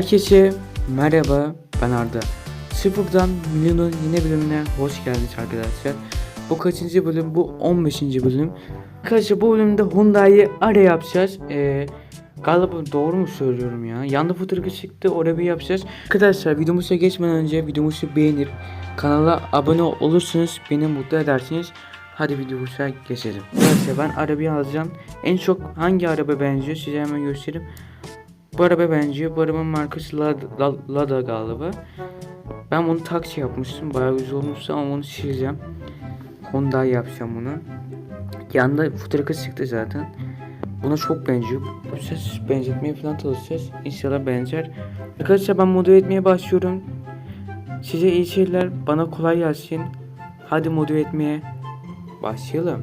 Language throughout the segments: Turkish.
Herkese merhaba ben Arda. Sıfırdan Milyon'un yeni bölümüne hoş geldiniz arkadaşlar. Bu kaçıncı bölüm? Bu 15. bölüm. Arkadaşlar bu bölümde Hyundai'yi ara yapacağız. Ee, galiba doğru mu söylüyorum ya? Yandı fotoğrafı çıktı oraya bir yapacağız. Arkadaşlar videomuza geçmeden önce videomuzu beğenir. Kanala abone olursanız beni mutlu edersiniz. Hadi videomuza geçelim. Arkadaşlar ben arabayı alacağım. En çok hangi araba benziyor size hemen göstereyim. Bu araba benziyor. Bu arabanın markası Lada, La- Lada galiba. Ben bunu taksi yapmıştım. Bayağı güzel olmuştu ama onu sileceğim. Honda yapacağım bunu. Yanında fotoğrafı çıktı zaten. Buna çok benziyor. Bu ses benzetmeye falan çalışacağız. İnşallah benzer. Arkadaşlar ben motive etmeye başlıyorum. Size iyi şeyler. Bana kolay gelsin. Hadi motive etmeye başlayalım.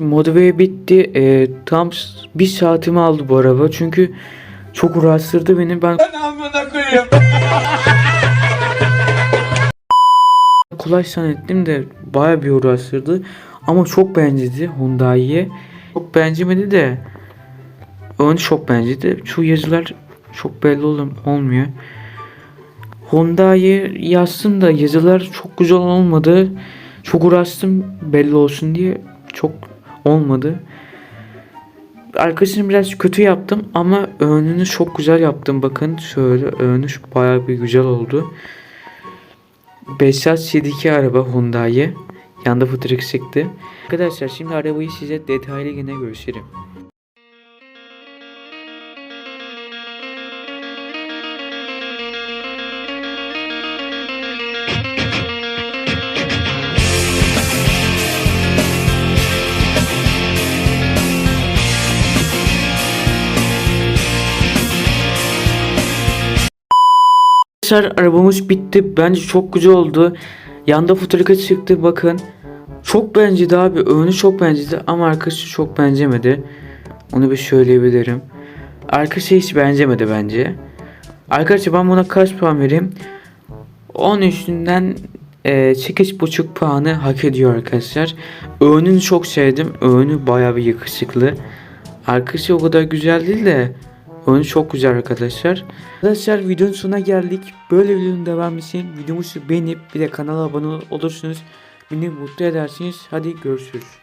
Motive bitti. Ee, tam bir saatimi aldı bu araba. Çünkü çok uğraştırdı beni. Ben kolay zannettim de baya bir uğraştırdı. Ama çok benzedi Hyundai'ye. Çok benzemedi de ön çok benzedi. Şu yazılar çok belli ol- olmuyor. Hyundai yazsın da yazılar çok güzel olmadı. Çok uğraştım belli olsun diye çok olmadı. Arkasını biraz kötü yaptım ama önünü çok güzel yaptım. Bakın şöyle önü bayağı bir güzel oldu. 5 C2 araba Hyundai. Yanda fotoğrafı çıktı. Arkadaşlar şimdi arabayı size detaylı yine göstereyim. Arkadaşlar arabamız bitti. Bence çok güzel oldu. Yanda fotoğrafı çıktı bakın. Çok bencedi abi. Önü çok bencedi ama arkası çok benzemedi. Onu bir söyleyebilirim. Arkası hiç benzemedi bence. Arkadaşlar ben buna kaç puan vereyim? 10 üstünden e, 8.5 puanı hak ediyor arkadaşlar. Önünü çok sevdim. Önü bayağı bir yakışıklı. Arkası o kadar güzel değil de önü çok güzel arkadaşlar. Arkadaşlar videonun sonuna geldik. Böyle videonun devamı için videomuzu beğenip bir de kanala abone olursunuz. Beni mutlu edersiniz. Hadi görüşürüz.